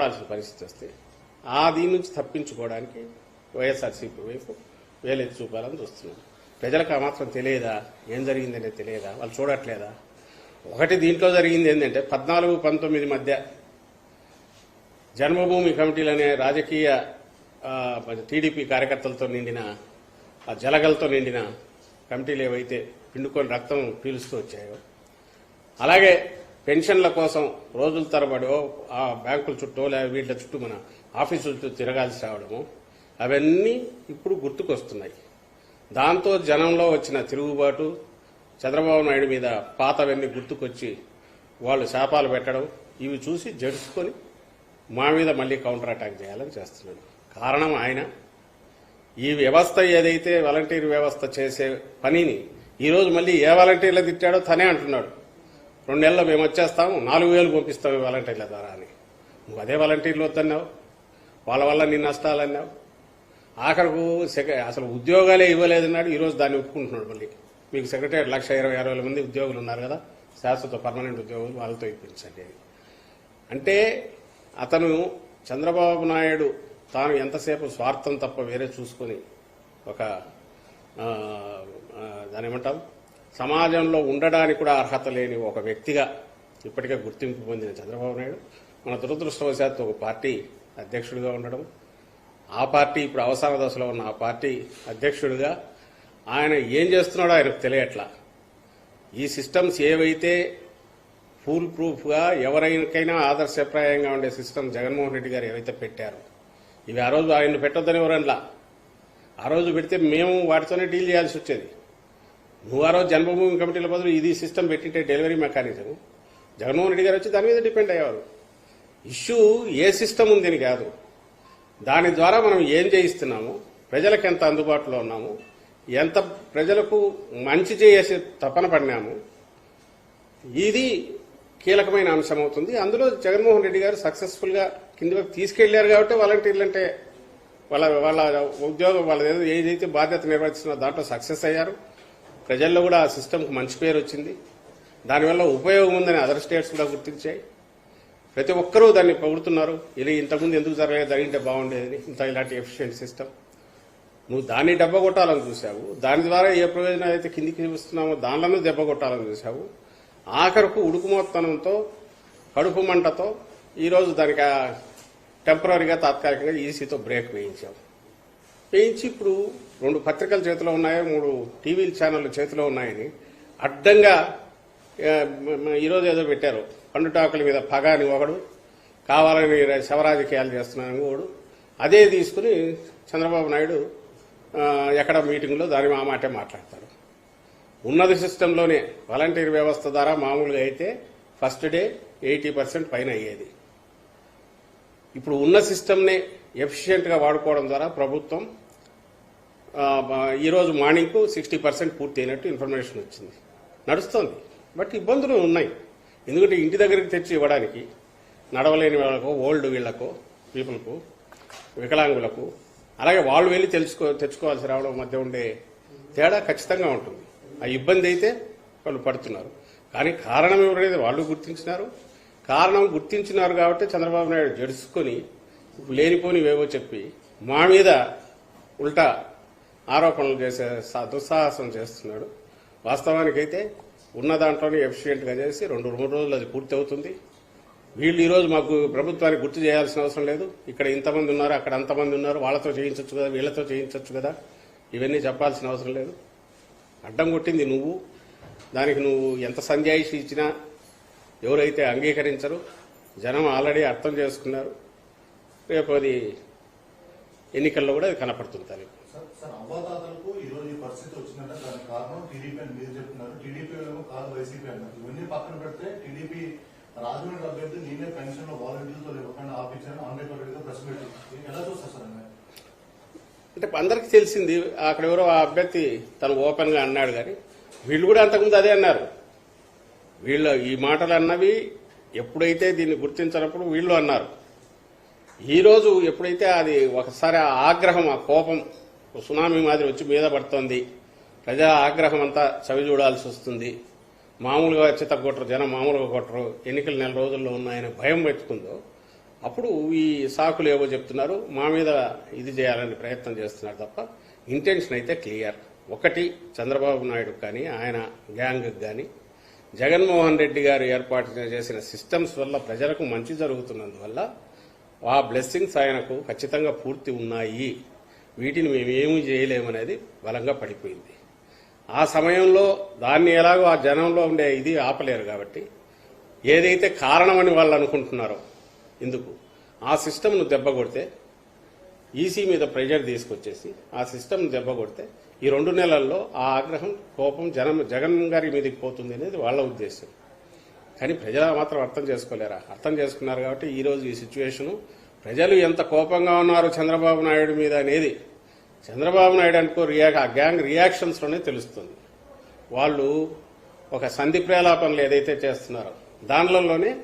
నిలబడాల్సిన పరిస్థితి వస్తే ఆ దీని నుంచి తప్పించుకోవడానికి వైఎస్ఆర్సీపీ వైపు వేలెత్తి చూపాలని చూస్తున్నాం. ప్రజలకు ఆ మాత్రం తెలియదా? ఏం జరిగిందనేది తెలియదా? వాళ్ళు చూడట్లేదా? ఒకటి దీంట్లో జరిగింది ఏంటంటే పద్నాలుగు పంతొమ్మిది మధ్య జన్మభూమి కమిటీలు అనే రాజకీయ టీడీపీ కార్యకర్తలతో నిండిన ఆ జలగలతో నిండిన కమిటీలు ఏవైతే పిండుకొని రక్తం పీలుస్తూ వచ్చాయో అలాగే పెన్షన్ల కోసం రోజుల తరబడి ఆ బ్యాంకుల చుట్టూ లేదా వీళ్ళ చుట్టూ మన ఆఫీసుల చుట్టూ తిరగాల్సి రావడము అవన్నీ ఇప్పుడు గుర్తుకొస్తున్నాయి. దాంతో జనంలో వచ్చిన తిరుగుబాటు చంద్రబాబు నాయుడు మీద పాతవన్నీ గుర్తుకొచ్చి వాళ్ళు శాపాలు పెట్టడం ఇవి చూసి జడుచుకొని మా మీద మళ్ళీ కౌంటర్ అటాక్ చేయాలని చేస్తున్నాడు. కారణం ఆయన. ఈ వ్యవస్థ ఏదైతే వాలంటీర్ వ్యవస్థ చేసే పనిని ఈరోజు మళ్ళీ ఏ వాలంటీర్లు తిట్టాడో తనే అంటున్నాడు. రెండు నెలల్లో మేము వచ్చేస్తాము నాలుగు వేలు పంపిస్తాము వాలంటీర్ల ద్వారా అని. నువ్వు అదే వాలంటీర్లు వద్దన్నావు వాళ్ళ వల్ల నీ నష్టాలు అన్నావు. ఆఖరకు సెక- అసలు ఉద్యోగాలే ఇవ్వలేదన్నాడు ఈరోజు దాన్ని ఒప్పుకుంటున్నాడు మళ్ళీ. మీకు సెక్రటరీ లక్ష ఇరవై ఆరు వేల మంది ఉద్యోగులు ఉన్నారు కదా శాశ్వత పర్మనెంట్ ఉద్యోగులు వాళ్ళతో ఇప్పించండి అంటే అతను చంద్రబాబు నాయుడు తాను ఎంతసేపు స్వార్థం తప్ప వేరే చూసుకొని ఒక దాని ఏమంటాం? సమాజంలో ఉండడానికి కూడా అర్హత లేని ఒక వ్యక్తిగా ఇప్పటికే గుర్తింపు పొందిన చంద్రబాబు నాయుడు. మన దురదృష్టవశాత్తు ఒక పార్టీ అధ్యక్షుడిగా ఉండడం ఆ పార్టీ ఇప్పుడు అవసాన దశలో ఉన్న ఆ పార్టీ అధ్యక్షుడిగా ఆయన ఏం చేస్తున్నాడో ఆయనకు తెలియట్లా. ఈ సిస్టమ్స్ ఏవైతే ఫూల్ ప్రూఫ్గా ఎవరికైనా ఆదర్శప్రాయంగా ఉండే సిస్టమ్ జగన్మోహన్ రెడ్డి గారు ఏవైతే పెట్టారో ఇవి ఆ రోజు ఆయన పెట్టొద్దని ఎవరనలా? ఆ రోజు పెడితే మేము వాటితోనే డీల్ చేయాల్సి వచ్చేది. నువ్వు ఆ రోజు జన్మభూమి కమిటీల బదులు ఇది సిస్టమ్ పెట్టింటే డెలివరీ మెకానిజం జగన్మోహన్ రెడ్డి గారు వచ్చి దాని మీద డిపెండ్ అయ్యేవారు. ఇష్యూ ఏ సిస్టమ్ ఉందని కాదు. దాని ద్వారా మనం ఏం చేయిస్తున్నాము? ప్రజలకు ఎంత అందుబాటులో ఉన్నాము? ఎంత ప్రజలకు మంచి చేసే తపన పడినాము? ఇది కీలకమైన అంశం అవుతుంది. అందులో జగన్మోహన్ రెడ్డి గారు సక్సెస్ఫుల్గా కిందకు తీసుకెళ్ళారు కాబట్టి వాలంటీర్లు అంటే వాళ్ళ వాళ్ళ ఉద్యోగం వాళ్ళ ఏదో ఏదైతే బాధ్యత నిర్వహిస్తున్న దాంట్లో సక్సెస్ అయ్యారు. ప్రజల్లో కూడా ఆ సిస్టమ్కి మంచి పేరు వచ్చింది. దానివల్ల ఉపయోగం ఉందని అదర్ స్టేట్స్ కూడా గుర్తించాయి. ప్రతి ఒక్కరూ దాన్ని పొగుడుతున్నారు. ఇలా ఇంతకుముందు ఎందుకు జరగలేదు జరిగింటే బాగుండేది ఇంత ఇలాంటి ఎఫిషియెంట్ సిస్టమ్ నువ్వు దాన్ని దెబ్బ కొట్టాలని చూసావు దాని ద్వారా ఏ ప్రయోజనం అయితే కిందికి చూపిస్తున్నామో దానిలోనూ దెబ్బ కొట్టాలని చూసావు ఆఖరకు ఉడుకుమోత్తనంతో కడుపు మంటతో ఈరోజు దానికి టెంపరీగా తాత్కాలికంగా ఈసీతో బ్రేక్ వేయించావు. వేయించి ఇప్పుడు రెండు పత్రికల చేతిలో ఉన్నాయో మూడు టీవీ ఛానళ్ళు చేతిలో ఉన్నాయని అడ్డంగా ఈరోజు ఏదో పెట్టారు. పండుటాకుల మీద పగ అని ఒకడు కావాలని శవరాజకీయాలు చేస్తున్నాను ఒకడు. అదే తీసుకుని చంద్రబాబు నాయుడు ఎక్కడ మీటింగ్లో దాని ఆ మాటే మాట్లాడతారు. ఉన్నత సిస్టంలోనే వాలంటీర్ వ్యవస్థ ద్వారా మామూలుగా అయితే ఫస్ట్ డే ఎయిటీ పర్సెంట్ పైన అయ్యేది. ఇప్పుడు ఉన్న సిస్టమ్నే ఎఫిషియెంట్గా వాడుకోవడం ద్వారా ప్రభుత్వం ఈరోజు మార్నింగ్కు సిక్స్టీ పర్సెంట్ పూర్తి అయినట్టు ఇన్ఫర్మేషన్ వచ్చింది. నడుస్తోంది. బట్ ఇబ్బందులు ఉన్నాయి. ఎందుకంటే ఇంటి దగ్గరికి తెచ్చి ఇవ్వడానికి నడవలేని వాళ్ళకు ఓల్డ్ వీళ్ళకు పీపుల్కు వికలాంగులకు అలాగే వాళ్ళు వెళ్ళి తెలుసుకో తెచ్చుకోవాల్సి రావడం మధ్య ఉండే తేడా ఖచ్చితంగా ఉంటుంది. ఆ ఇబ్బంది అయితే వాళ్ళు పడుతున్నారు. కానీ కారణం ఎవరైతే వాళ్ళు గుర్తించినారు కారణం గుర్తించినారు కాబట్టి చంద్రబాబు నాయుడు జడుచుకొని లేనిపోనివేవో చెప్పి మా మీద ఉల్టా ఆరోపణలు చేసే సా- దుస్సాహసం చేస్తున్నాడు. వాస్తవానికైతే ఉన్న దాంట్లోనే ఎఫిషియెంట్గా చేసి రెండు మూడు రోజులు అది పూర్తి అవుతుంది వీళ్ళు ఈరోజు మాకు ప్రభుత్వానికి గుర్తు చేయాల్సిన అవసరం లేదు. ఇక్కడ ఇంతమంది ఉన్నారు అక్కడ అంతమంది ఉన్నారు. వాళ్ళతో చేయించవచ్చు కదా వీళ్ళతో చేయించవచ్చు కదా. ఇవన్నీ చెప్పాల్సిన అవసరం లేదు. అడ్డం కొట్టింది నువ్వు. దానికి నువ్వు ఎంత సంజాయిషి ఇచ్చినా ఎవరైతే అంగీకరించరు జనం ఆల్రెడీ అర్థం చేసుకున్నారు. రేపు అది ఎన్నికల్లో కూడా అది కనపడుతుంది తనకి. సార్ సార్ అవ్వాతాతలకు ఈ రోజు ఈ పరిస్థితి వచ్చిందంటే దానికి కారణం టీడీపీ అని మీరు చెప్తున్నారు. టీడీపీ ఏమో కాదు వైసీపీ అన్నారు. ఇవన్నీ పక్కన పెడితే టీడీపీ రాజమండ్రి అభ్యర్థి నేనే పెన్షన్లో వాలంటీర్లతో ఇవ్వకుండా ఆపించాను అంబేద్కర్ రెడ్డిగా ప్రెస్ మీట్ ఎలా చూస్తారు సార్ అన్న అంటే అందరికి తెలిసింది అక్కడ ఎవరో ఆ అభ్యర్థి తను ఓపెన్గా అన్నాడు కానీ వీళ్ళు కూడా అంతకుముందు అదే అన్నారు. వీళ్ళు ఈ మాటలు అన్నవి ఎప్పుడైతే దీన్ని గుర్తించినప్పుడు వీళ్ళు అన్నారు. ఈరోజు ఎప్పుడైతే అది ఒకసారి ఆ ఆగ్రహం ఆ కోపం సునామీ మాదిరి వచ్చి మీద పడుతోంది. ప్రజా ఆగ్రహం అంతా చవి చూడాల్సి వస్తుంది. మామూలుగా చిత్త కొట్టరు జనం మామూలుగా కొట్టరు. ఎన్నికలు నెల రోజుల్లో ఉన్నాయని భయం పెట్టుకుందో అప్పుడు ఈ సాకులు ఏవో చెప్తున్నారు. మా మీద ఇది చేయాలని ప్రయత్నం చేస్తున్నారు తప్ప ఇంటెన్షన్ అయితే క్లియర్. ఒకటి చంద్రబాబు నాయుడు కానీ ఆయన గ్యాంగ్కి కానీ జగన్మోహన్ రెడ్డి గారు ఏర్పాటు చేసిన సిస్టమ్స్ వల్ల ప్రజలకు మంచి జరుగుతున్నందువల్ల ఆ బ్లెస్సింగ్స్ ఆయనకు ఖచ్చితంగా పూర్తి ఉన్నాయి. వీటిని మేమేమీ చేయలేమనేది బలంగా పడిపోయింది. ఆ సమయంలో దాన్ని ఎలాగో ఆ జనంలో ఉండే ఇది ఆపలేరు కాబట్టి ఏదైతే కారణమని వాళ్ళు అనుకుంటున్నారో ఇందుకు ఆ సిస్టమ్ను దెబ్బ కొడితే ఈసీ మీద ప్రెషర్ తీసుకొచ్చేసి ఆ సిస్టమ్ను దెబ్బ కొడితే ఈ రెండు నెలల్లో ఆ ఆగ్రహం కోపం జనం జగన్ గారి మీదకి పోతుంది అనేది వాళ్ళ ఉద్దేశం. కానీ ప్రజలు మాత్రం అర్థం చేసుకోలేరా? అర్థం చేసుకున్నారు కాబట్టి ఈ రోజు ఈ సిచ్యువేషను ప్రజలు ఎంత కోపంగా ఉన్నారు చంద్రబాబు నాయుడు మీద అనేది చంద్రబాబు నాయుడు అనుకో రియా ఆ గ్యాంగ్ రియాక్షన్స్లోనే తెలుస్తుంది. వాళ్ళు ఒక సంధి ప్రేలాపనలు ఏదైతే చేస్తున్నారో దానిలోనే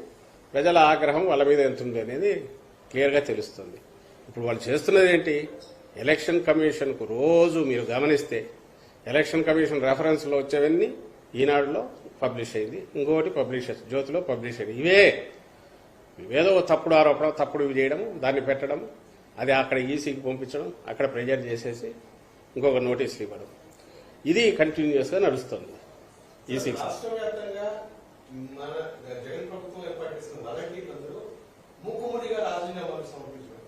ప్రజల ఆగ్రహం వాళ్ళ మీద ఎంత ఉంది అనేది క్లియర్గా తెలుస్తుంది. ఇప్పుడు వాళ్ళు చేస్తున్నది ఏంటి? ఎలక్షన్ కమిషన్కు రోజు మీరు గమనిస్తే ఎలక్షన్ కమిషన్ రెఫరెన్స్లో వచ్చేవన్నీ ఈనాడులో పబ్లిష్ అయింది. ఇంకోటి పబ్లిష్ జ్యోతిలో పబ్లిష్ అయింది ఇవే. ఇవేదో తప్పుడు ఆరోపణ తప్పుడు ఇవి చేయడం దాన్ని పెట్టడం అది అక్కడ ఈసీకి పంపించడం అక్కడ ప్రెజర్ చేసేసి ఇంకొక నోటీసులు ఇవ్వడం. ఇది కంటిన్యూస్గా నడుస్తుంది సమర్పించడం.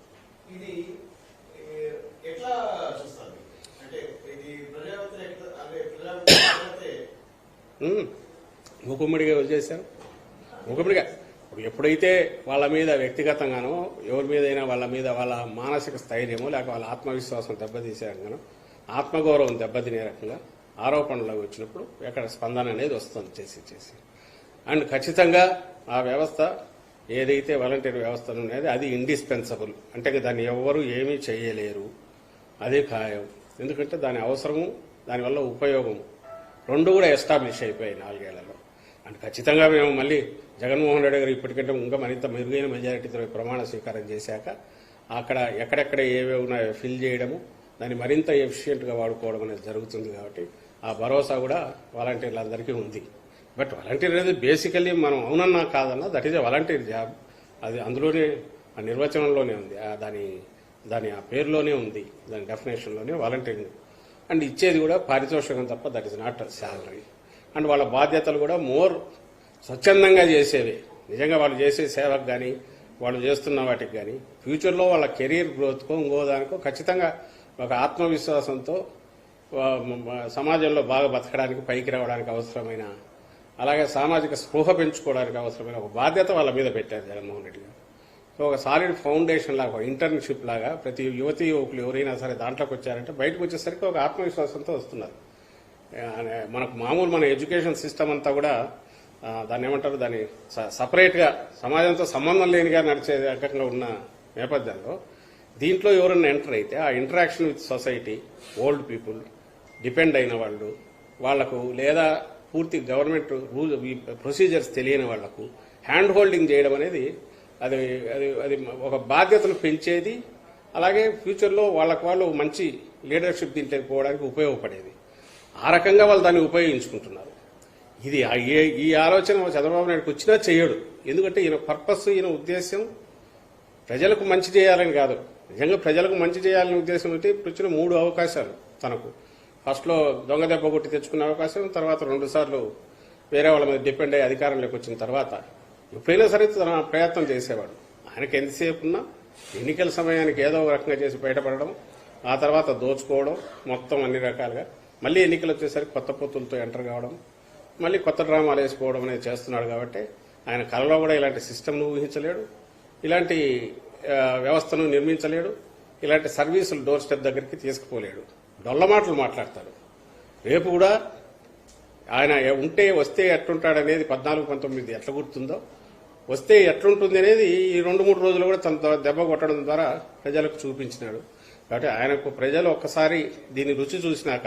ఇది ఎట్లా అంటే ఇది అంటే ఇప్పుడు ఎప్పుడైతే వాళ్ళ మీద వ్యక్తిగతంగానో ఎవరి మీదైనా వాళ్ళ మీద వాళ్ళ మానసిక స్థైర్యమో లేక వాళ్ళ ఆత్మవిశ్వాసం దెబ్బతీసే రకంగానో ఆత్మగౌరవం దెబ్బతినే రకంగా ఆరోపణలు వచ్చినప్పుడు ఎక్కడ స్పందన అనేది వస్తుంది చేసి చేసి. అండ్ ఖచ్చితంగా ఆ వ్యవస్థ ఏదైతే వాలంటీర్ వ్యవస్థ ఉన్నది అది ఇండిస్పెన్సబుల్ అంటే దాన్ని ఎవ్వరూ ఏమీ చేయలేరు. అదే ఖాయం. ఎందుకంటే దాని అవసరము దానివల్ల ఉపయోగము. రెండు కూడా ఎస్టాబ్లిష్ అయిపోయాయి నాలుగేళ్ళలో. అండ్ ఖచ్చితంగా మేము మళ్ళీ జగన్మోహన్ రెడ్డి గారు ఇప్పటికంటే ఇంకా మరింత మెరుగైన మెజారిటీతో ప్రమాణ స్వీకారం చేశాక అక్కడ ఎక్కడెక్కడ ఏవే ఉన్నాయో ఫిల్ చేయడము దాన్ని మరింత ఎఫిషియెంట్గా వాడుకోవడం అనేది జరుగుతుంది కాబట్టి ఆ భరోసా కూడా వాలంటీర్లందరికీ ఉంది. బట్ వాలంటీర్ అనేది బేసికల్లీ మనం అవునన్నా కాదన్నా that is a volunteer job అది అందులోనే ఆ నిర్వచనంలోనే ఉంది. ఆ దాని దాని ఆ పేరులోనే ఉంది. దాని డెఫినేషన్లోనే వాలంటీరింగ్ అండ్ ఇచ్చేది కూడా పారితోషికం తప్ప that is not salary and వాళ్ళ బాధ్యతలు కూడా మోర్ స్వచ్ఛందంగా చేసేవి. నిజంగా వాళ్ళు చేసే సేవకు కానీ వాళ్ళు చేస్తున్న వాటికి కానీ ఫ్యూచర్లో వాళ్ళ కెరీర్ గ్రోత్కో ఇంకో దానికో ఖచ్చితంగా ఒక ఆత్మవిశ్వాసంతో సమాజంలో బాగా బతకడానికి పైకి రావడానికి అవసరమైన అలాగే సామాజిక స్పృహ పెంచుకోవడానికి అవసరమైన ఒక బాధ్యత వాళ్ళ మీద పెట్టారు జగన్మోహన్ రెడ్డి గారు. సో ఒక సాలిడ్ ఫౌండేషన్ లాగా ఒక ఇంటర్న్షిప్ లాగా ప్రతి యువతి యువకులు ఎవరైనా సరే దాంట్లోకి వచ్చారంటే బయటకు వచ్చేసరికి ఒక ఆత్మవిశ్వాసంతో వస్తున్నారు. మనకు మామూలు మన ఎడ్యుకేషన్ సిస్టమ్ అంతా కూడా దాన్ని ఏమంటారు? దాన్ని స- సపరేట్గా సమాజంతో సంబంధం లేనిగా నడిచే రకంగా ఉన్న నేపథ్యంలో దీంట్లో ఎవరైనా ఎంటర్ అయితే ఆ interaction with society old people depend అయిన వాళ్ళు వాళ్ళకు లేదా పూర్తి గవర్నమెంట్ రూల్ ప్రొసీజర్స్ తెలియని వాళ్ళకు హ్యాండ్ హోల్డింగ్ చేయడం అనేది అది అది అది ఒక బాధ్యతను పెంచేది అలాగే ఫ్యూచర్లో వాళ్ళకు వాళ్ళు మంచి లీడర్షిప్ దీంట్లోకి పోవడానికి ఉపయోగపడేది. ఆ రకంగా వాళ్ళు దాన్ని ఉపయోగించుకుంటున్నారు. ఇది ఈ ఆలోచన చంద్రబాబు నాయుడుకి వచ్చినా చేయడు. ఎందుకంటే ఈయన పర్పస్ ఈయన ఉద్దేశం ప్రజలకు మంచి చేయాలని కాదు. నిజంగా ప్రజలకు మంచి చేయాలనే ఉద్దేశం ఉంటే ఇప్పుడు వచ్చిన మూడు అవకాశాలు తనకు. ఫస్ట్లో దొంగ దెబ్బ కొట్టి తెచ్చుకునే అవకాశం తర్వాత రెండు సార్లు వేరే వాళ్ళ మీద డిపెండ్ అయ్యి అధికారంలోకి వచ్చిన తర్వాత ఎప్పుడైనా సరే తన ప్రయత్నం చేసేవాడు. ఆయనకి ఎంతసేపు ఉన్నా ఎన్నికల సమయానికి ఏదో ఒక రకంగా చేసి బయటపడడం ఆ తర్వాత దోచుకోవడం మొత్తం అన్ని రకాలుగా. మళ్ళీ ఎన్నికలు వచ్చేసరికి కొత్త పొత్తులతో ఎంటర్ కావడం మళ్ళీ కొత్త డ్రామాలు వేసుకోవడం అనేది చేస్తున్నాడు కాబట్టి ఆయన కలలో కూడా ఇలాంటి సిస్టమ్ను ఊహించలేడు ఇలాంటి వ్యవస్థను నిర్మించలేడు ఇలాంటి సర్వీసులు డోర్ స్టెప్ దగ్గరికి తీసుకుపోలేడు. డొల్ల మాటలు మాట్లాడతాడు. రేపు కూడా ఆయన ఉంటే వస్తే ఎట్లుంటాడనేది పద్నాలుగు పంతొమ్మిది ఎట్లా గుర్తుందో వస్తే ఎట్లుంటుంది అనేది ఈ రెండు మూడు రోజులు కూడా తన దెబ్బ కొట్టడం ద్వారా ప్రజలకు చూపించినాడు. కాబట్టి ఆయనకు ప్రజలు ఒక్కసారి దీని రుచి చూసినాక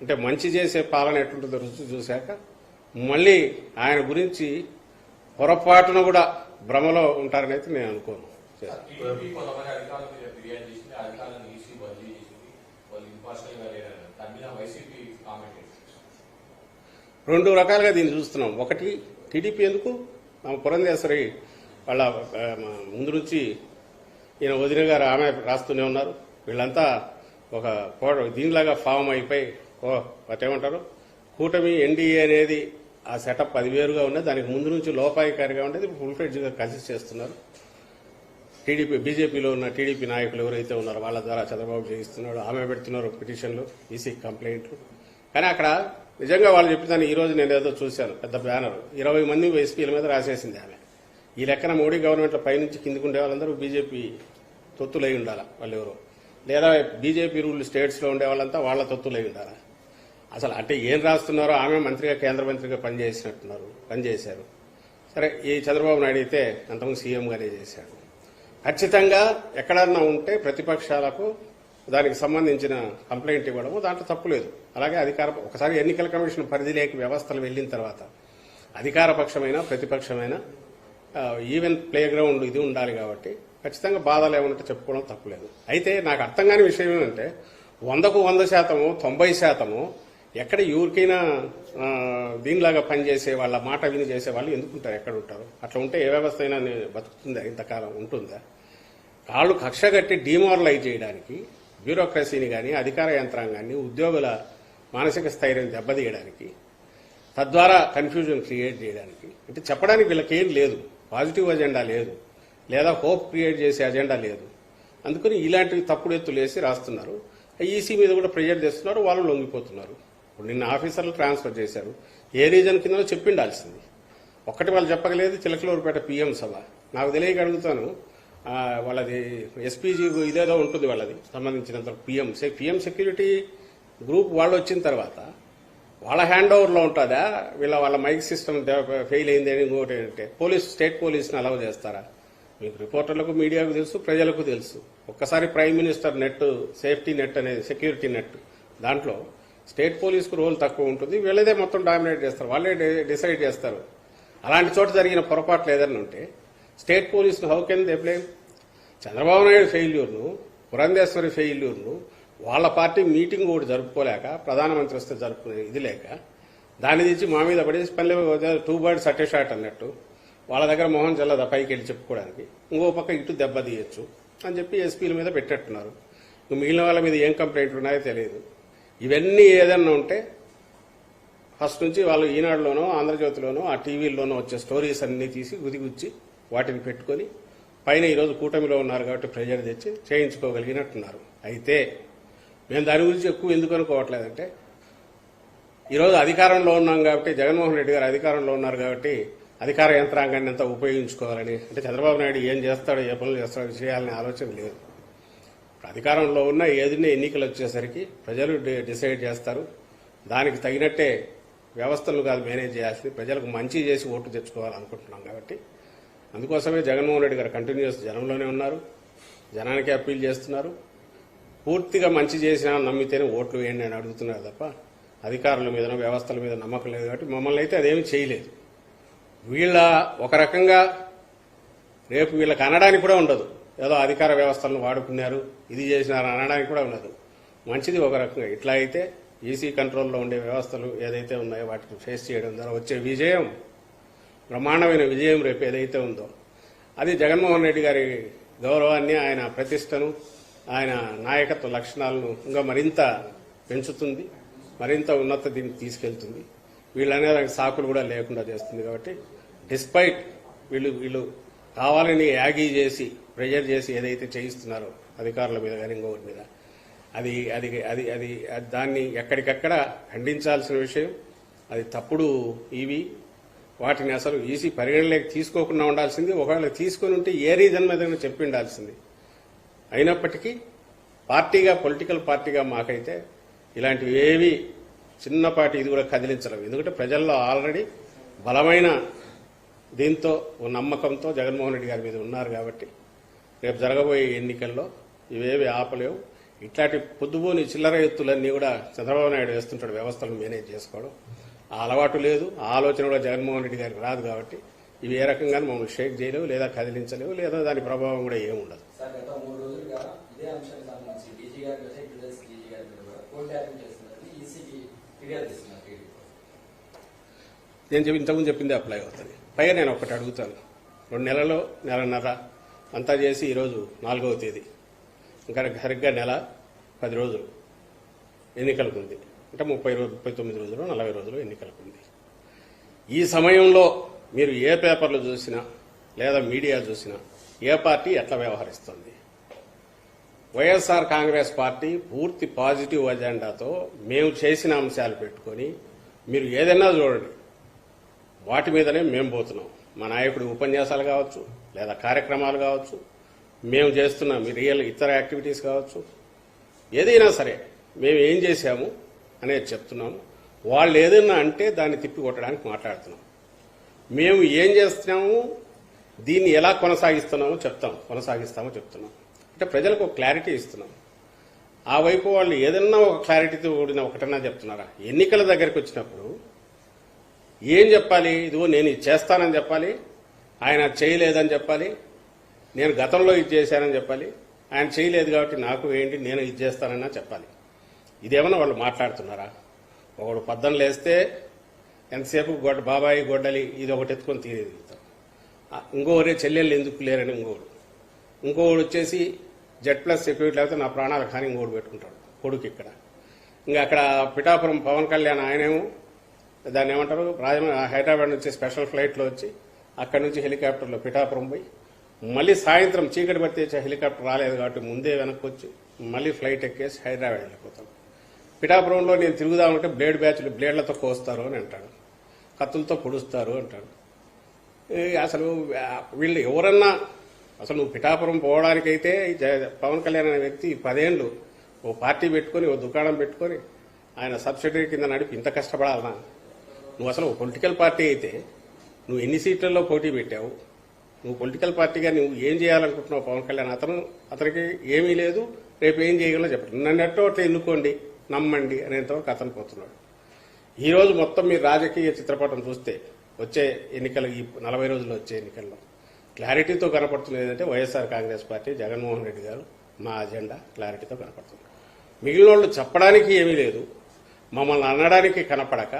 అంటే మంచి చేసే పాలన ఎట్లుంటుందో రుచి చూశాక మళ్ళీ ఆయన గురించి పొరపాటున కూడా భ్రమలో ఉంటారని అయితే నేను అనుకోను? రెండు రకాలుగా దీన్ని చూస్తున్నాం. ఒకటి టీడీపీ ఎందుకు? ఆమె పురంధేశ్వరి వాళ్ళ ముందు నుంచి ఈయన వదిన గారు ఆమె రాస్తూనే ఉన్నారు. వీళ్ళంతా ఒక కోడ దీనిలాగా ఫామ్ అయిపోయి ఓ ఏమంటారు కూటమి ఎన్డీఏ అనేది ఆ సెటప్ అది వేరుగా ఉన్నది. దానికి ముందు నుంచి లోపాయకారిగా ఉండేది. ఫుల్ ఫ్లెడ్జ్గా కలిసి చేస్తున్నారు. టీడీపీ బీజేపీలో ఉన్న టీడీపీ నాయకులు ఎవరైతే ఉన్నారో వాళ్ళ ద్వారా చంద్రబాబు చేయిస్తున్నాడు ఆమె పెడుతున్నారు పిటిషన్లు ఈసీ కంప్లైంట్లు కానీ అక్కడ నిజంగా వాళ్ళు చెప్పిన ఈ రోజు నేను ఏదో చూశాను పెద్ద బ్యానర్. ఇరవై మంది ఎస్పీల మీద రాసేసింది ఆమె. ఈ లెక్కన మోడీ గవర్నమెంట్లో పైనుంచి కిందికి ఉండే వాళ్ళందరూ బీజేపీ తొత్తులై ఉండాలి వాళ్ళు లేదా బీజేపీ రూల్ స్టేట్స్లో ఉండే వాళ్ళంతా వాళ్ళ తొత్తులై ఉండాలి? అసలు అంటే ఏం రాస్తున్నారో ఆమె మంత్రిగా కేంద్ర మంత్రిగా పనిచేసినట్టున్నారు పనిచేశారు. సరే ఈ చంద్రబాబు నాయుడు అయితే అంతకుముందు సీఎంగానే చేశాడు. ఖచ్చితంగా ఎక్కడన్నా ఉంటే ప్రతిపక్షాలకు దానికి సంబంధించిన కంప్లైంట్ ఇవ్వడము దాంట్లో తప్పులేదు అలాగే అధికార ఒకసారి ఎన్నికల కమిషన్ పరిధిలోకి వ్యవస్థలు వెళ్ళిన తర్వాత అధికార పక్షమైన ప్రతిపక్షమైన ఈవెన్ ప్లే గ్రౌండ్ ఇది ఉండాలి కాబట్టి ఖచ్చితంగా బాధలు ఏమంటే చెప్పుకోవడం తప్పులేదు అయితే నాకు అర్థం కాని విషయం ఏంటంటే వందకు వంద శాతము తొంభై శాతము ఎక్కడ ఎవరికైనా దీనిలాగా పనిచేసే వాళ్ళ మాట విని చేసే వాళ్ళు ఎందుకుంటారు ఎక్కడ ఉంటారు? అట్లా ఉంటే ఏ వ్యవస్థ అయినా బతుకుతుందా? ఇంతకాలం ఉంటుందా? కాళ్ళు కక్ష కట్టి డిమారలైజ్ చేయడానికి బ్యూరోక్రసీని కానీ అధికార యంత్రాంగాన్ని ఉద్యోగుల మానసిక స్థైర్యం దెబ్బతీయడానికి తద్వారా కన్ఫ్యూజన్ క్రియేట్ చేయడానికి అంటే చెప్పడానికి వీళ్ళకి ఏం లేదు. పాజిటివ్ అజెండా లేదు. లేదా హోప్ క్రియేట్ చేసే అజెండా లేదు. అందుకని ఇలాంటివి తప్పుడు ఎత్తులు వేసి రాస్తున్నారు. ఈసీ మీద కూడా ప్రెజర్ చేస్తున్నారు వాళ్ళు లొంగిపోతున్నారు. ఇప్పుడు నిన్న ఆఫీసర్లు ట్రాన్స్ఫర్ చేశారు. ఏ రీజన్ కిందనో చెప్పిండాల్సింది. ఒక్కటి వాళ్ళు చెప్పగలేదు చిలకలూరుపేట పిఎం సభ. నాకు తెలియక అడుగుతాను. వాళ్ళది ఎస్పీజీ ఇదేదో ఉంటుంది వాళ్ళది సంబంధించినంత పిఎం పిఎం సెక్యూరిటీ గ్రూప్ వాళ్ళు వచ్చిన తర్వాత వాళ్ళ హ్యాండ్ ఓవర్లో ఉంటుందా? వీళ్ళ వాళ్ళ మైక్ సిస్టమ్ ఫెయిల్ అయింది అని ఇంకోటి ఏంటంటే పోలీస్ స్టేట్ పోలీస్ని అలవ్ చేస్తారా? మీకు రిపోర్టర్లకు మీడియాకు తెలుసు ప్రజలకు తెలుసు. ఒక్కసారి prime minister net safety net అనేది సెక్యూరిటీ నెట్ దాంట్లో స్టేట్ పోలీసుకు రోల్ తక్కువ ఉంటుంది. వీళ్ళదే మొత్తం డామినేట్ చేస్తారు. వాళ్ళే డిసైడ్ చేస్తారు. అలాంటి చోట జరిగిన పొరపాట్లు ఏదైనా ఉంటే స్టేట్ పోలీసులు how can they blame? Chandrababu Naidu ఫెయిల్యూర్ను Purandeswari ఫెయిల్యూర్ను వాళ్ళ పార్టీ మీటింగ్ ఒకటి జరుపుకోలేక ప్రధానమంత్రి వస్తే జరుపుకునే ఇది లేక దాని నుంచి మా మీద పడి పల్లె టూ బర్డ్స్ అట్టే షాట్ అన్నట్టు వాళ్ళ దగ్గర మోహన్ చల్లదా పైకి వెళ్ళి చెప్పుకోవడానికి. ఇంకో పక్క ఇటు దెబ్బ తీయచ్చు అని చెప్పి ఎస్పీల మీద పెట్టేట్టున్నారు. ఇంక మిగిలిన వాళ్ళ మీద ఏం కంప్లైంట్లు ఉన్నాయో తెలియదు. ఇవన్నీ ఏదన్నా ఉంటే ఫస్ట్ నుంచి వాళ్ళు ఈనాడులోనో ఆంధ్రజ్యోతిలోనో ఆ టీవీల్లోనో వచ్చే స్టోరీస్ అన్ని తీసి గుదిగుచ్చి వాటిని పెట్టుకొని పైన ఈరోజు కూటమిలో ఉన్నారు కాబట్టి ప్రెజర్ తెచ్చి చేయించుకోగలిగినట్టున్నారు. అయితే మేము దాని గురించి ఎక్కువ ఎందుకు అనుకోవట్లేదంటే ఈరోజు అధికారంలో ఉన్నాం కాబట్టి జగన్మోహన్ రెడ్డి గారు అధికారంలో ఉన్నారు కాబట్టి అధికార యంత్రాంగాన్ని అంతా ఉపయోగించుకోవాలని అంటే చంద్రబాబు నాయుడు ఏం చేస్తాడో ఏ పనులు చేస్తాడో చేయాలనే ఆలోచన లేదు. అధికారంలో ఉన్న ఏదైనా ఎన్నికలు వచ్చేసరికి ప్రజలు డి- డిసైడ్ చేస్తారు. దానికి తగినట్టే వ్యవస్థలు కాదు మేనేజ్ చేయాల్సింది. ప్రజలకు మంచి చేసి ఓట్లు తెచ్చుకోవాలనుకుంటున్నాం కాబట్టి. అందుకోసమే జగన్మోహన్ రెడ్డి గారు కంటిన్యూస్ జనంలోనే ఉన్నారు. జనానికి అప్పీల్ చేస్తున్నారు. పూర్తిగా మంచి చేసినా నమ్మితేనే ఓట్లు వేయండి అని అడుగుతున్నారు తప్ప అధికారుల మీద వ్యవస్థల మీద నమ్మకం లేదు కాబట్టి మమ్మల్ని అయితే అదేమీ చేయలేదు. వీళ్ళ ఒక రకంగా రేపు వీళ్ళకి అనడానికి కూడా ఉండదు. ఏదో అధికార వ్యవస్థలను వాడుకున్నారు. ఇది చేసినారు అనడానికి కూడా ఉండదు. మంచిది ఒక రకంగా. ఇట్లా అయితే ఈసీ కంట్రోల్లో ఉండే వ్యవస్థలు ఏదైతే ఉన్నాయో వాటిని ఫేస్ చేయడం ద్వారా వచ్చే విజయం బ్రహ్మాండమైన విజయం రేపు ఏదైతే ఉందో. అది జగన్మోహన్ రెడ్డి గారి గౌరవాన్ని ఆయన ప్రతిష్టను ఆయన నాయకత్వ లక్షణాలను ఇంకా మరింత పెంచుతుంది మరింత ఉన్నత దీన్ని తీసుకెళ్తుంది. వీళ్ళనే దానికి సాకులు కూడా లేకుండా చేస్తుంది కాబట్టి డిస్పైట్ వీళ్ళు వీళ్ళు కావాలని యాగీ చేసి ప్రెజర్ చేసి ఏదైతే చేయిస్తున్నారో అధికారుల మీద కానీ ఇంకొకటి మీద. అది అది అది అది దాన్ని ఎక్కడికక్కడ ఖండించాల్సిన విషయం. అది తప్పుడు ఇవి వాటిని అసలు ఈసీ పరిగణలోకి తీసుకోకుండా ఉండాల్సింది. ఒకవేళ తీసుకొని ఉంటే ఏ రీజన్ మీద చెప్పి ఉండాల్సింది. అయినప్పటికీ పార్టీగా పొలిటికల్ పార్టీగా మాకైతే ఇలాంటివి ఏవి చిన్నపాటి ఇది కూడా కదిలించలేము ఎందుకంటే ప్రజల్లో ఆల్రెడీ బలమైన దీంతో ఓ నమ్మకంతో జగన్మోహన్ రెడ్డి గారి మీద ఉన్నారు కాబట్టి రేపు జరగబోయే ఎన్నికల్లో ఇవేవి ఆపలేవు. ఇట్లాంటి పొద్దుబోని చిల్లర ఎత్తులన్నీ కూడా చంద్రబాబు నాయుడు వేస్తుంటాడు వ్యవస్థలను మేనేజ్ చేసుకోవడం. ఆ అలవాటు లేదు. ఆ ఆలోచన కూడా జగన్మోహన్ రెడ్డి గారికి రాదు కాబట్టి ఇవి ఏ రకంగా మమ్మల్ని షేక్ చేయలేవు లేదా కదిలించలేవు లేదా దాని ప్రభావం కూడా ఏముండదు నేను చెప్పి ఇంతకుముందు చెప్పింది అప్లై అవుతుంది. పైగా నేను ఒకటి అడుగుతాను. రెండు నెలలు నెలన్నర అంతా చేసి ఈరోజు నాలుగవ తేదీ. ఇంకా సరిగ్గా నెల పది రోజులు ఎన్నికలకు ఉంది అంటే ముప్పై రోజు ముప్పై తొమ్మిది రోజులు నలభై రోజులు ఎన్నికలకు ఉంది ఈ సమయంలో మీరు ఏ పేపర్లు చూసినా లేదా మీడియా చూసినా ఏ పార్టీ ఎట్లా వ్యవహరిస్తుంది? వైఎస్ఆర్ కాంగ్రెస్ పార్టీ పూర్తి పాజిటివ్ అజెండాతో మేము చేసిన అంశాలు పెట్టుకొని మీరు ఏదైనా చూడండి. వాటి మీదనే మేము పోతున్నాం. మా నాయకుడి ఉపన్యాసాలు కావచ్చు లేదా కార్యక్రమాలు కావచ్చు మేము చేస్తున్న మీ రియల్ ఇతర యాక్టివిటీస్ కావచ్చు. ఏదైనా సరే మేము ఏం చేశాము అనేది చెప్తున్నాము. వాళ్ళు ఏదైనా అంటే దాన్ని తిప్పి కొట్టడానికి మాట్లాడుతున్నాం. మేము ఏం చేస్తున్నాము దీన్ని ఎలా కొనసాగిస్తున్నామో చెప్తాం. కొనసాగిస్తామో చెప్తున్నాం. అంటే ప్రజలకు ఒక క్లారిటీ ఇస్తున్నాం. ఆ వైపు వాళ్ళు ఏదన్నా ఒక క్లారిటీతో కూడిన ఒకటన్నా చెప్తున్నారా? ఎన్నికల దగ్గరికి వచ్చినప్పుడు ఏం చెప్పాలి? ఇదిగో నేను ఇది చేస్తానని చెప్పాలి. ఆయన చేయలేదని చెప్పాలి. నేను గతంలో ఇది చేశానని చెప్పాలి. ఆయన చేయలేదు కాబట్టి నాకు ఏంటి నేను ఇది చేస్తానన్నా చెప్పాలి. ఇదేమన్నా వాళ్ళు మాట్లాడుతున్నారా? ఒకడు పద్దం లేస్తే ఎంతసేపు గొడ్డ బాబాయి గొడ్డలి ఇది ఒకటి ఎత్తుకొని తీరేదిగుతాం ఇంకోరే చెల్లెళ్ళు ఎందుకు లేరని ఇంకోడు. ఇంకోడు వచ్చేసి జెడ్ ప్లస్ సెక్యూరిటీ లేకపోతే నా ప్రాణాలు కానీ ఇంకోడు పెట్టుకుంటాడు కొడుకు ఇక్కడ. ఇంకా అక్కడ పిఠాపురం పవన్ కళ్యాణ్ ఆయనేమో దాన్ని ఏమంటారు? రాజ హైదరాబాద్ నుంచి స్పెషల్ ఫ్లైట్లో వచ్చి అక్కడి నుంచి హెలికాప్టర్లో పిఠాపురం పోయి మళ్ళీ సాయంత్రం చీకటి పడితే హెలికాప్టర్ రాలేదు కాబట్టి ముందే వెనక్కి వచ్చి మళ్ళీ ఫ్లైట్ ఎక్కేసి హైదరాబాద్ వెళ్ళిపోతాం. పిఠాపురంలో నేను తిరుగుదామంటే బ్లేడ్ బ్యాచ్లు బ్లేడ్లతో కోస్తారు అని అంటాడు. కత్తులతో పొడుస్తారు అంటాడు. అసలు వీళ్ళు ఎవరన్నా అసలు నువ్వు పిఠాపురం పోవడానికైతే జ- పవన్ కళ్యాణ్ అనే వ్యక్తి పదేళ్ళు ఓ పార్టీ పెట్టుకొని ఓ దుకాణం పెట్టుకొని ఆయన సబ్సిడీ కింద నడిపి ఇంత కష్టపడాలన్నా నువ్వు అసలు పొలిటికల్ పార్టీ అయితే నువ్వు ఎన్ని సీట్లలో పోటీ పెట్టావు? నువ్వు పొలిటికల్ పార్టీగా నువ్వు ఏం చేయాలనుకుంటున్నావు పవన్ కళ్యాణ్? అతను అతనికి ఏమీ లేదు రేపు ఏం చేయగలనో చెప్పండి నన్ను ఎట్టో అట్లా ఎన్నుకోండి నమ్మండి అనేంతవరకు అతను పోతున్నాడు. ఈరోజు మొత్తం మీ రాజకీయ చిత్రపటం చూస్తే వచ్చే ఎన్నికలు ఈ నలభై రోజుల్లో వచ్చే ఎన్నికల్లో క్లారిటీతో కనపడుతున్నది ఏంటంటే వైఎస్ఆర్ కాంగ్రెస్ పార్టీ జగన్మోహన్ రెడ్డి గారు మా అజెండా క్లారిటీతో కనపడుతుంది. మిగిలిన వాళ్ళు చెప్పడానికి ఏమీ లేదు మమ్మల్ని అనడానికి కనపడక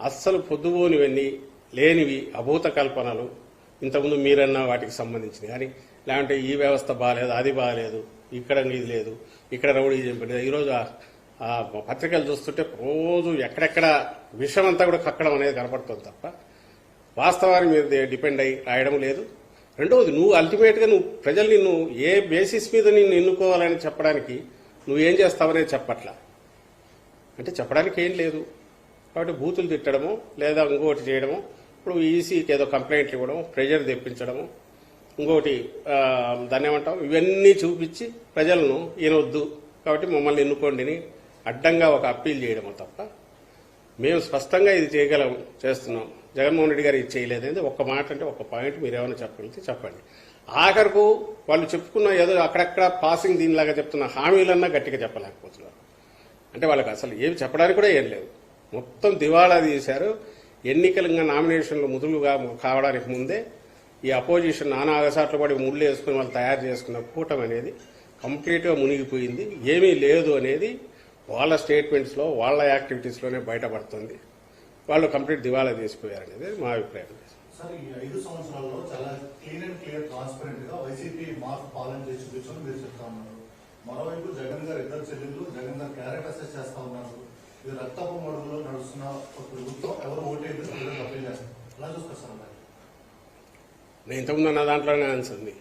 అస్సలు పొద్దుబోనివన్నీ లేనివి అభూత కల్పనలు ఇంతకుముందు మీరన్న వాటికి సంబంధించింది కానీ లేదంటే ఈ వ్యవస్థ బాగాలేదు అది బాగాలేదు ఇక్కడ ఇది లేదు ఇక్కడ రౌడీ చెప్పలేదు ఈరోజు పత్రికలు చూస్తుంటే రోజు ఎక్కడెక్కడ విషయం అంతా కూడా కక్కడం అనేది కనపడుతుంది తప్ప వాస్తవాన్ని మీరు డిపెండ్ అయ్యి రాయడం లేదు. రెండవది నువ్వు అల్టిమేట్గా నువ్వు ప్రజలు నిన్ను ఏ బేసిస్ మీద నిన్ను ఎన్నుకోవాలని చెప్పడానికి నువ్వేం చేస్తావనేది చెప్పట్లా. అంటే చెప్పడానికి ఏం లేదు. కాబట్టి బూతులు తిట్టడము లేదా ఇంకోటి చేయడము ఇప్పుడు ఈసీకి ఏదో కంప్లైంట్లు ఇవ్వడం ప్రెజర్ తెప్పించడము ఇంకోటి దాన్ని ఏమంటాం? ఇవన్నీ చూపించి ప్రజలను ఈయనొద్దు. కాబట్టి మమ్మల్ని ఎన్నుకోండి అడ్డంగా ఒక అప్పీల్ చేయడము తప్ప మేము స్పష్టంగా ఇది చేయగలం చేస్తున్నాం. జగన్మోహన్ రెడ్డి గారు ఇది చేయలేదంటే ఒక్క మాట అంటే ఒక పాయింట్ మీరు ఏమైనా చెప్పగలిగితే చెప్పండి. ఆఖరకు వాళ్ళు చెప్పుకున్న ఏదో అక్కడక్కడ పాసింగ్ దీనిలాగా చెప్తున్న హామీలన్నా గట్టిగా చెప్పలేకపోతున్నారు. అంటే వాళ్ళకి అసలు ఏమి చెప్పడానికి కూడా ఏం లేదు. మొత్తం దివాళా తీశారు. ఎన్నికలంగా నామినేషన్లు ముదులుగా కావడానికి ముందే ఈ అపోజిషన్ నానా అగసాట్లు పడి ముళ్ళు వేసుకుని వాళ్ళు తయారు చేసుకున్న కూటం అనేది కంప్లీట్గా మునిగిపోయింది. ఏమీ లేదు అనేది వాళ్ళ స్టేట్మెంట్స్లో వాళ్ళ యాక్టివిటీస్లోనే బయటపడుతుంది. వాళ్ళు కంప్లీట్ దివాళా తీసిపోయారు అనేది మా అభిప్రాయం. సార్ ఈ ఐదు సంవత్సరాల్లో చాలా క్లీన్ అండ్ క్లియర్ ట్రాన్స్పరెంట్గా వైసీపీ మార్క్ పాలన చేసి చూపించని మీరు చెప్తా ఉన్నారు. మరోవైపు జగన్ గారు ఇద్దరు చెల్లెళ్ళు జగన్ గారు క్యారెట్ అసెస్ చేస్తా ఉన్నారు. ఇది రక్తపు మడుగులో నడుస్తున్న ప్రభుత్వం ఎవరు ఓటేది అప్పీల్ చేస్తారు? మరి? నేను ఇంతకుముందు అన్న దాంట్లోనే అనిసింది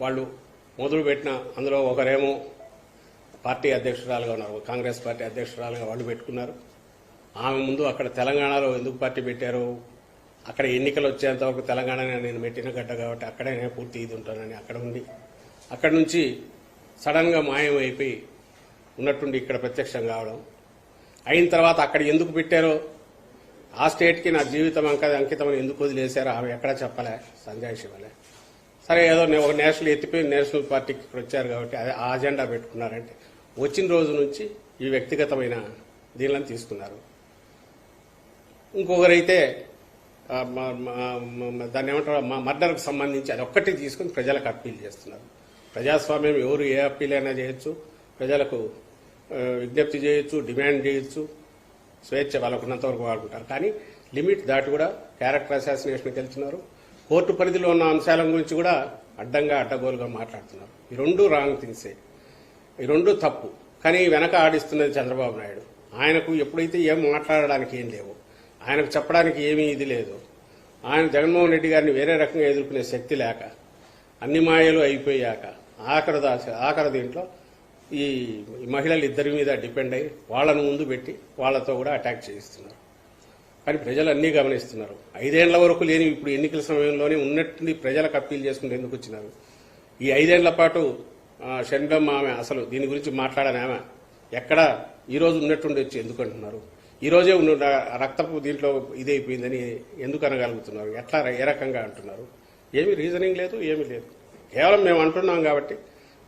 వాళ్ళు మొదలు పెట్టిన అందులో ఒకరేమో పార్టీ అధ్యక్షురాలుగా ఉన్నారు కాంగ్రెస్ పార్టీ అధ్యక్షురాలుగా వాళ్ళు పెట్టుకున్నారు. ఆమె ముందు అక్కడ తెలంగాణలో ఎందుకు పార్టీ పెట్టారు? అక్కడ ఎన్నికలు వచ్చేంత వరకు తెలంగాణ నేను పెట్టిన గడ్డ కాబట్టి అక్కడే నేను పూర్తి ఇది ఉంటానని అక్కడ ఉండి అక్కడ నుంచి సడన్గా మాయం అయిపోయి ఉన్నట్టుండి ఇక్కడ ప్రత్యక్షం కావడం అయిన తర్వాత అక్కడ ఎందుకు పెట్టారో? ఆ స్టేట్కి నా జీవితం అంక అంకితం ఎందుకు వదిలేశారో ఆమె ఎక్కడా చెప్పలే సంజయ్ శివలే సరే ఏదో ఒక నేషనల్ ఎత్తిపోయి నేషనల్ పార్టీకి ఇక్కడ వచ్చారు కాబట్టి అదే ఆ అజెండా పెట్టుకున్నారంటే వచ్చిన రోజు నుంచి ఈ వ్యక్తిగతమైన దీనిలను తీసుకున్నారు. ఇంకొకరైతే దాన్ని ఏమంటారు? మా మర్డర్కు సంబంధించి అది ఒక్కటి తీసుకుని ప్రజలకు అప్పీల్ చేస్తున్నారు. ప్రజాస్వామ్యం ఎవరు ఏ అప్పీల్ అయినా చేయొచ్చు. ప్రజలకు విజ్ఞప్తి చేయొచ్చు డిమాండ్ చేయొచ్చు స్వేచ్ఛ వాళ్ళకున్నంత వరకు వాడుకుంటారు. కానీ లిమిట్ దాటి కూడా క్యారెక్టర్ అసాసినేషన్కి వెళ్తున్నారు. కోర్టు పరిధిలో ఉన్న అంశాల గురించి కూడా అడ్డంగా అడ్డగోలుగా మాట్లాడుతున్నారు. ఈ రెండు రాంగ్ థింగ్సే ఈ రెండు తప్పు. కానీ వెనక ఆడిస్తున్నది చంద్రబాబు నాయుడు. ఆయనకు ఎప్పుడైతే ఏం మాట్లాడడానికి ఏం లేవు. ఆయనకు చెప్పడానికి ఏమీ ఇది లేదు. ఆయన జగన్మోహన్ రెడ్డి గారిని వేరే రకంగా ఎదుర్కొనే శక్తి లేక అన్ని మాయలు అయిపోయాక ఆఖరి దాస ఆఖరి దీంట్లో ఈ మహిళలు ఇద్దరి మీద డిపెండ్ అయ్యి వాళ్ళను ముందు పెట్టి వాళ్ళతో కూడా అటాక్ చేయిస్తున్నారు. కానీ ప్రజలు అన్నీ గమనిస్తున్నారు. ఐదేళ్ళ వరకు లేని ఇప్పుడు ఎన్నికల సమయంలోనే ఉన్నట్టుండి ప్రజలకు అప్పీల్ చేసుకుంటే ఎందుకు వచ్చినారు? ఈ ఐదేళ్ళ పాటు షణ్బమ్మ ఆమె అసలు దీని గురించి మాట్లాడని ఆమె ఎక్కడ ఈరోజు ఉన్నట్టుండి వచ్చి ఎందుకు అంటున్నారు? ఈరోజే ఉన్న రక్తపు దీంట్లో ఇదైపోయిందని ఎందుకు అనగలుగుతున్నారు? ఎట్లా ఏ రకంగా అంటున్నారు? ఏమీ రీజనింగ్ లేదు ఏమీ లేదు. కేవలం మేము అంటున్నాం కాబట్టి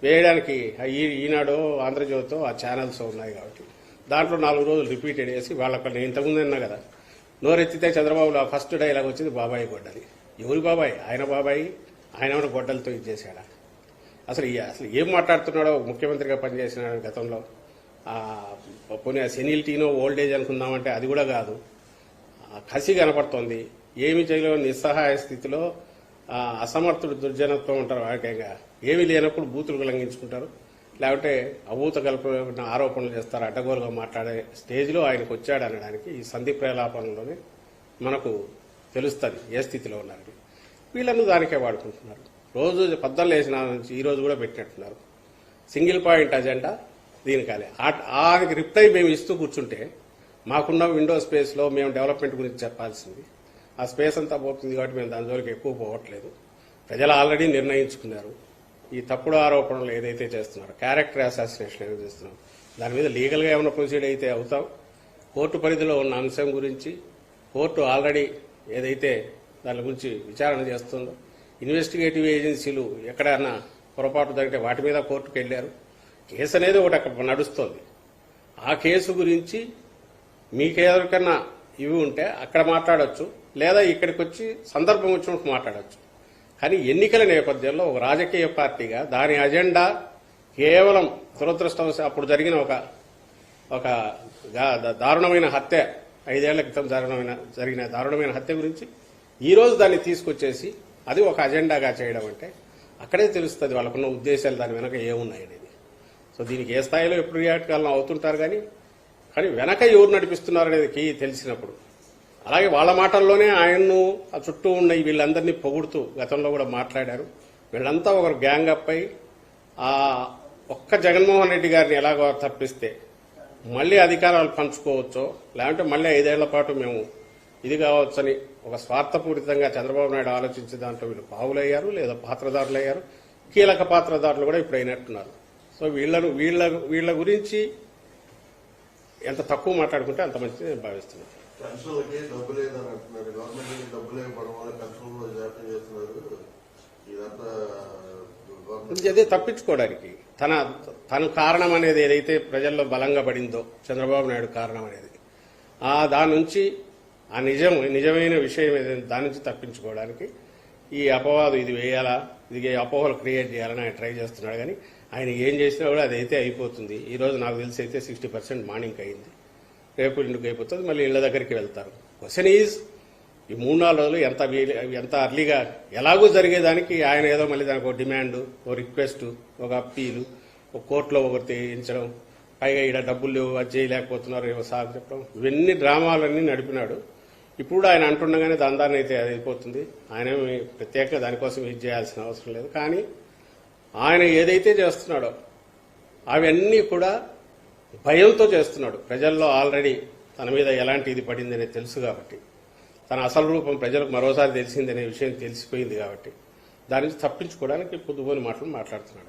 వేయడానికి ఈ ఈనాడు ఆంధ్రజ్యోతితో ఆ ఛానల్స్ ఉన్నాయి కాబట్టి. దాంట్లో నాలుగు రోజులు రిపీటెడ్ చేసి వాళ్ళకి నేను ఇంతకుముందు అన్నా కదా. నోరెత్తితే చంద్రబాబులో ఫస్ట్ డైలాగ్ వచ్చింది బాబాయ్ గొడ్డలి ఎవరి బాబాయ్? ఆయన బాబాయ్ ఆయన కూడా గొడ్డలతో ఇచ్చేసాడా అసలు అసలు ఏం మాట్లాడుతున్నాడో ముఖ్యమంత్రిగా పనిచేసిన గతంలో? ఆ, పోనీ సెనిలిటీనో ఓల్డ్ ఏజ్ అనుకుందామంటే అది కూడా కాదు. కసి కనపడుతోంది. ఏమి చేయలేని నిస్సహాయ స్థితిలో అసమర్థుడు దుర్జనత్వం ఉంటారు వాడికంగా ఏమీ లేనప్పుడు బూతులు ఉల్లంఘించుకుంటారు. లేకపోతే అభూత కల్పన ఆరోపణలు చేస్తారు అడ్డగోలుగా మాట్లాడే స్టేజ్లో ఆయనకు వచ్చాడు అనడానికి ఈ సంధి ప్రలాపనలోనే మనకు తెలుస్తుంది ఏ స్థితిలో ఉన్నారని. వీళ్ళను దానికే వాడుకుంటున్నారు. రోజు పద్దలు వేసిన నుంచి ఈ రోజు కూడా పెట్టినట్టున్నారు. సింగిల్ పాయింట్ అజెండా దీనికాలే. ఆనికి రిప్లై మేము ఇస్తూ కూర్చుంటే మాకున్న విండో స్పేస్లో మేము డెవలప్మెంట్ గురించి చెప్పాల్సింది ఆ స్పేస్ అంతా పోతుంది కాబట్టి మేము దాని జోలికి ఎక్కువ పోవట్లేదు. ప్రజలు ఆల్రెడీ నిర్ణయించుకున్నారు. ఈ తప్పుడు ఆరోపణలు ఏదైతే చేస్తున్నారో క్యారెక్టర్ అసాసినేషన్ ఏదైతే చేస్తున్నారు దాని మీద లీగల్గా ఏమైనా ప్రొసీడ్ అయితే అవుతాం. కోర్టు పరిధిలో ఉన్న అంశం గురించి కోర్టు ఆల్రెడీ ఏదైతే దాని గురించి విచారణ చేస్తుందో ఇన్వెస్టిగేటివ్ ఏజెన్సీలు ఎక్కడైనా పొరపాటు జరిగితే వాటి మీద కోర్టుకు వెళ్ళారు. కేసు అనేది ఒకటి అక్కడ నడుస్తుంది. ఆ కేసు గురించి మీకెవరికన్నా ఇవి ఉంటే అక్కడ మాట్లాడొచ్చు. లేదా ఇక్కడికి వచ్చి సందర్భం వచ్చినట్టు మాట్లాడచ్చు. కానీ ఎన్నికల నేపథ్యంలో ఒక రాజకీయ పార్టీగా దాని అజెండా కేవలం దురదృష్టం అప్పుడు జరిగిన ఒక ఒక దారుణమైన హత్య ఐదేళ్ళ క్రితం దారుణమైన జరిగిన దారుణమైన హత్య గురించి ఈరోజు దాన్ని తీసుకొచ్చేసి అది ఒక అజెండాగా చేయడం అంటే అక్కడే తెలుస్తుంది వాళ్ళకున్న ఉద్దేశాలు దాని వెనక ఏమున్నాయి అనేది. సో దీనికి ఏ స్థాయిలో ఎప్పుడు రియాక్ట్ కావాలని అవుతుంటారు కానీ కానీ వెనక ఎవరు నడిపిస్తున్నారు అనేది తెలిసినప్పుడు అలాగే వాళ్ళ మాటల్లోనే ఆయన్ను ఆ చుట్టూ ఉన్న వీళ్ళందరినీ పొగుడుతూ గతంలో కూడా మాట్లాడారు. వీళ్ళంతా ఒకరు గ్యాంగ్ అప్ అయి ఆ ఒక్క జగన్మోహన్ రెడ్డి గారిని ఎలాగో తప్పిస్తే మళ్ళీ అధికారాలు పంచుకోవచ్చో లేదంటే మళ్ళీ ఐదేళ్ళ పాటు మేము ఇది కావచ్చని ఒక స్వార్థపూరితంగా చంద్రబాబు నాయుడు ఆలోచించే దాంట్లో వీళ్ళు పావులయ్యారు లేదా పాత్రదారులు అయ్యారు కీలక పాత్రదారులు కూడా ఇప్పుడు అయినట్టున్నారు. సో వీళ్ళను వీళ్ళ వీళ్ళ గురించి ఎంత తక్కువ మాట్లాడుకుంటే అంత మంచిది నేను భావిస్తున్నాను. పెన్షన్లకి డబ్బు లేదని అంటున్నారు గవర్నమెంట్ డబ్బు లేకపోవడం వల్ల పెన్షన్లు జాప్యం చేస్తున్నారు. ఇదంతా అదే తప్పించుకోవడానికి. తన తను కారణం అనేది ఏదైతే ప్రజల్లో బలంగా పడిందో చంద్రబాబు నాయుడు కారణం అనేది. ఆ దాని నుంచి ఆ నిజం నిజమైన విషయం ఏదైనా దాని నుంచి తప్పించుకోవడానికి ఈ అపవాదు ఇది వేయాలా ఇది అపోహలు క్రియేట్ చేయాలని ఆయన ట్రై చేస్తున్నాడు. కానీ ఆయన ఏం చేసినా కూడా అదైతే అయిపోతుంది. ఈ రోజు నాకు తెలిసి అయితే సిక్స్టీ పర్సెంట్ మార్నింగ్ అయింది. రేపు ఇంటికి అయిపోతుంది? మళ్ళీ ఇళ్ళ దగ్గరికి వెళ్తారు. క్వశ్చన్ ఈజ్ ఈ మూడు నాలుగు రోజులు ఎంత ఎంత అర్లీగా ఎలాగో జరిగేదానికి ఆయన ఏదో మళ్ళీ దానికి ఒక డిమాండ్ ఒక రిక్వెస్ట్ ఒక అప్పీలు ఒక కోర్టులో ఒకటి చేయించడం పైగా ఈడ డబ్బులు లేవు అది చేయలేకపోతున్నారు ఏవో సాగు చెప్పడం ఇవన్నీ డ్రామాలన్నీ నడిపినాడు. ఇప్పుడు ఆయన అంటుండగానే దందాన్ని అయితే అది అయిపోతుంది. ఆయన ప్రత్యేకంగా దానికోసం ఇది చేయాల్సిన అవసరం లేదు. కానీ ఆయన ఏదైతే చేస్తున్నాడో అవన్నీ కూడా భయంతో చేస్తున్నాడు. ప్రజల్లో ఆల్రెడీ తన మీద ఎలాంటి ఇది పడింది తెలుసు కాబట్టి. తన అసలు రూపం ప్రజలకు మరోసారి తెలిసిందనే విషయం తెలిసిపోయింది కాబట్టి. దాని నుంచి తప్పించుకోవడానికి పొద్దుపోని మాటలు మాట్లాడుతున్నాడు.